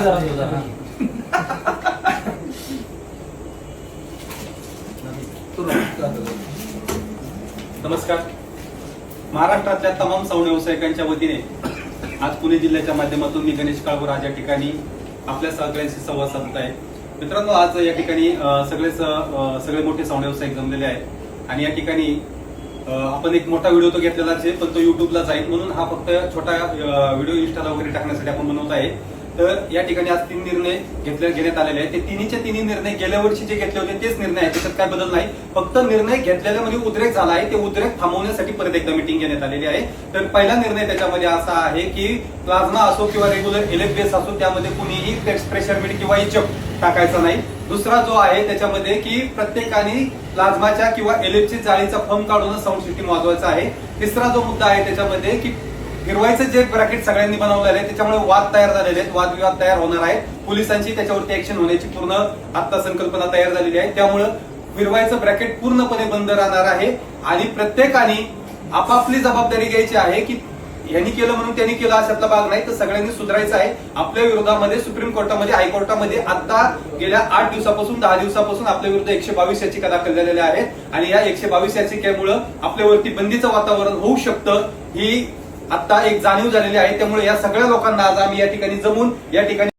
जरा नमस्कार. महाराष्ट्रातल्या तमाम सौ व्यावसायिकांच्या वतीने आज पुणे जिल्ह्याच्या माध्यमातून मी गणेश काळभोर आज या ठिकाणी आपल्या सगळ्यांशी संवाद साधत आहे. मित्रांनो आज या ठिकाणी सगळेच सगळे मोठे सौ व्यावसायिक जमलेले आहेत. आणि या ठिकाणी आपण एक मोठा व्हिडिओ तो घेतलेलाच आहे पण तो युट्यूबला जाईल म्हणून हा फक्त छोटा व्हिडिओ इन्स्टाला वगैरे टाकण्यासाठी आपण बनवत आहे. तर या ठिकाणी आज तीन निर्णय घेतले घेण्यात आलेले आहेत. ते तिन्हीचे तिन्ही निर्णय गेल्या वर्षी जे घेतले होते तेच निर्णय आहेत. त्याच्यात काय बदल नाही. फक्त निर्णय घेतलेल्यामध्ये उद्रेक झाला आहे. ते उद्रेक थांबवण्यासाठी परत एकदा मिटिंग घेण्यात आलेली आहे. तर पहिला निर्णय त्याच्यामध्ये असा आहे की प्लाझ्मा असो किंवा रेग्युलर इलेक्ट्रेस असो त्यामध्ये कुणीही प्रेशर मीट किंवा इचक टाकायचा नाही. दुसरा जो आहे त्याच्यामध्ये की प्रत्येकाने प्लाझ्माच्या किंवा इलेक्ट्रिक जाळीचा फर्म काढून साऊंड सिस्टीम वाजवायचा आहे. तिसरा जो मुद्दा आहे त्याच्यामध्ये की फिरवायचं जे ब्रॅकेट सगळ्यांनी बनवलेलं आहे त्याच्यामुळे वाद तयार झालेले आहेत. वादविवाद तयार होणार आहे पोलिसांची त्याच्यावरती ऍक्शन होण्याची पूर्ण आता संकल्पना तयार झालेली आहे. त्यामुळं फिरवायचं ब्रॅकेट पूर्णपणे बंद राहणार आहे. आणि प्रत्येकाने आपापली जबाबदारी घ्यायची आहे की यांनी केलं म्हणून त्यांनी केलं अशातला भाग नाही तर सगळ्यांनी सुधारायचं आहे. आपल्या विरोधामध्ये सुप्रीम कोर्टामध्ये हायकोर्टामध्ये आता गेल्या आठ दिवसापासून दहा दिवसापासून आपल्या विरुद्ध एकशे बावीस याचिका दाखल झालेल्या आहेत. आणि या एकशे बावीस याचिकेमुळे आपल्यावरती बंदीचं वातावरण होऊ शकतं ही आता एक जाणीव झालेली आहे त्यामुळे या सगळ्या लोकांना आज आम्ही या ठिकाणी जमून या ठिकाणी